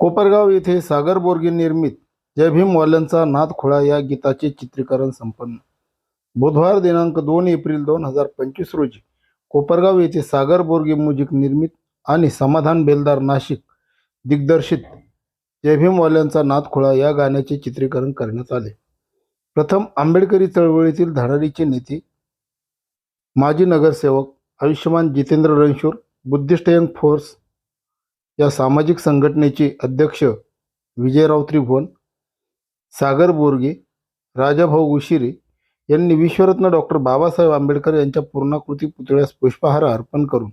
कोपरगाव येथे सागर बोर्गे निर्मित जय भीम वाल्यांचा नादखोळा या गीताचे चित्रीकरण संपन्न. बुधवार दिनांक दोन एप्रिल दोन हजार पंचवीस रोजी कोपरगाव येथे सागर बोर्गे म्युझिक निर्मित आणि समाधान बेलदार नाशिक दिग्दर्शित जय भीम वाल्यांचा नादखोळा या गाण्याचे चित्रीकरण करण्यात आले. प्रथम आंबेडकरी चळवळीतील धडाडीचे नेते माजी नगरसेवक Ayushman Jitendra Ranshur Buddhist young force या सामाजिक संघटनेचे अध्यक्ष विजयराव त्रिभुवन सागर बोरगे राजाभाऊ उशिरे यांनी विश्वरत्न डॉक्टर बाबासाहेब आंबेडकर यांच्या पूर्णाकृती पुतळ्यास पुष्पहार अर्पण करून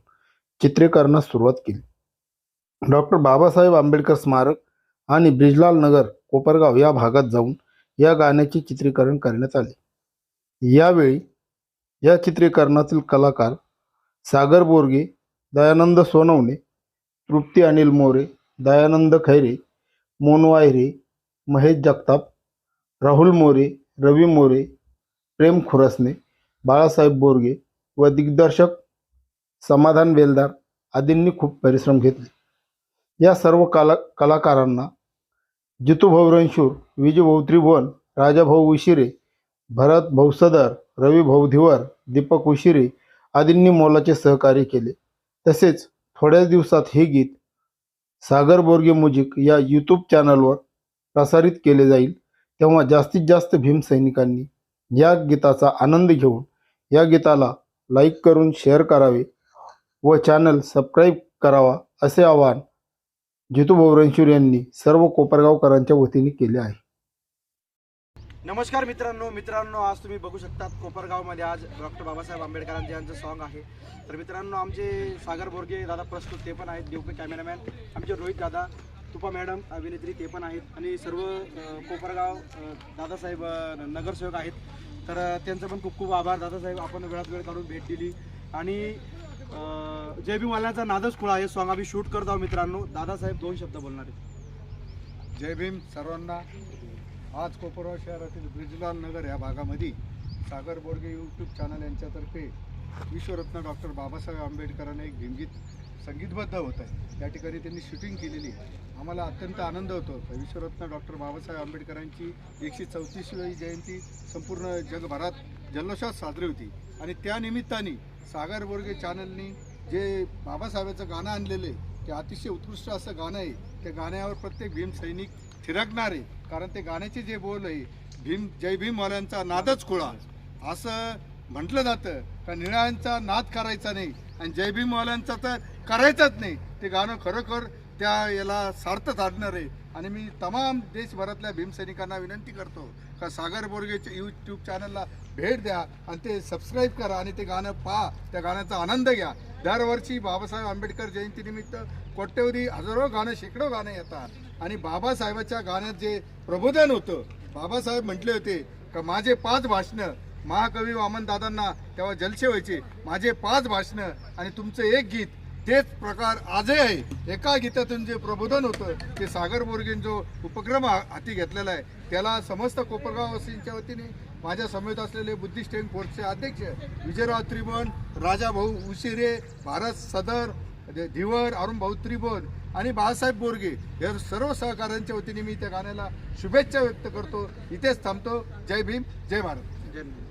चित्रीकरणास सुरुवात केली. डॉक्टर बाबासाहेब आंबेडकर स्मारक आणि ब्रिजलाल नगर कोपरगाव या भागात जाऊन या गाण्याचे चित्रीकरण करण्यात आले. यावेळी या चित्रीकरणातील कलाकार सागर बोरगे दयानंद सोनवणे तृप्ती अनिल मोरे दयानंद खैरे मोनू आहिरे महेश जगताप राहुल मोरे रवी मोरे प्रेम खुरसने बाळासाहेब बोरगे व दिग्दर्शक समाधान बेलदार आदींनी खूप परिश्रम घेतले. या सर्व कला कलाकारांना जितूभाऊ रणशूर विजूभाऊ त्रिभुवन राजाभाऊ उशिरे भरत भाऊ सदर रवी भाऊ धिवर दीपक उशिरे आदींनी मोलाचे सहकार्य केले. तसेच थोड्याच दिवसात हे गीत सागर बोर्गे म्युझिक या यूट्यूब चॅनलवर प्रसारित केले जाईल. तेव्हा जास्तीत जास्त भीमसैनिकांनी या गीताचा आनंद घेऊन या गीताला लाईक करून शेअर करावे व चॅनल सबस्क्राईब करावा असे आवाहन जितू रणशूर यांनी सर्व कोपरगावकरांच्या वतीने केले आहे. नमस्कार मित्रांनो मित्रांनो आज तुम्ही बघू शकतात कोपरगावमध्ये आज डॉक्टर बाबासाहेब आंबेडकरांचं यांचं सॉन्ग आहे. तर मित्रांनो आमचे सागर बोरगे दादा प्रस्तुत ते पण आहेत देवके कॅमेरामॅन आमचे रोहित दादा तुपा मॅडम अभिनेत्री ते पण आहेत. आणि सर्व कोपरगाव दादासाहेब नगरसेवक आहेत. तर त्यांचं पण खूप खूप आभार. दादासाहेब आपण वेळात वेळ काढून भेट दिली. आणि जय भीमवाल्यांचा नादच खुळा हे सॉन्ग आम्ही शूट करत आहोत मित्रांनो. दादासाहेब दोन शब्द बोलणार आहेत. जय भीम सर्वांना. आज कोपरगाव शहरातील ब्रिजलाल नगर या भागामध्ये सागर बोडगे यूट्यूब चॅनल यांच्यातर्फे विश्वरत्न डॉक्टर बाबासाहेब आंबेडकरांना एक भीमगीत संगीतबद्ध होत आहे. त्या ठिकाणी त्यांनी शूटिंग केलेली आहे. आम्हाला अत्यंत आनंद होतो. विश्वरत्न डॉक्टर बाबासाहेब आंबेडकरांची एकशे चौतीसवी जयंती संपूर्ण जगभरात जल्लोषात साजरी होती. आणि त्यानिमित्ताने सागर बोर्गे चॅनलनी जे बाबासाहेबाचं गाणं आणलेलं आहे ते अतिशय उत्कृष्ट असं गाणं आहे. त्या गाण्यावर प्रत्येक भीम सैनिक थिरकणारे. कारण ते गाण्याचे जे बोल आहे भीम जय भीमवाल्यांचा नादच खुळा. असं म्हटलं जातं का निळ्यांचा नाद करायचा नाही आणि जय भीमवाल्यांचा तर करायचाच नाही. ते गाणं खरोखर त्या याला सार्थ साधणार आहे आणि मी तमाम देशभरातल्या भीमसैनिकांना विनंती करतो का सागर बोरगेच्या यूट्यूब चॅनलला भेट द्या आणि ते सबस्क्राईब करा आणि ते गाणं पहा. त्या गाण्याचा आनंद घ्या. दरवर्षी बाबासाहेब आंबेडकर जयंतीनिमित्त कोट्यवधी हजारो गाणं शेकडो गाणं येतात. आणि बाबासाहेबाच्या गाण्यात जे प्रबोधन होतं बाबासाहेब म्हटले होते का माझे पाच भाषणं महाकवी वामनदादांना तेव्हा जलसे व्हायचे. माझे पाच भाषणं आणि तुमचं एक गीत तेच प्रकार आजही आहे एका गीतातून जे प्रबोधन होतं ते सागर बोरगेन जो उपक्रम हा- हाती घेतलेला आहे त्याला समस्त कोपरगाववासींच्या वतीने माझ्या समेत असलेले बुद्धिस्ट यंग फोर्सचे अध्यक्ष विजयराव त्रिभुवन राजाभाऊ उशिरे भारत सदर धिवर अरुणभाऊ त्रिभुवन आणि बाळासाहेब बोरगे या सर्व सहकाऱ्यांच्या वतीने मी त्या गाण्याला शुभेच्छा व्यक्त करतो. इथेच थांबतो. जय भीम जय भारत. जय भीम.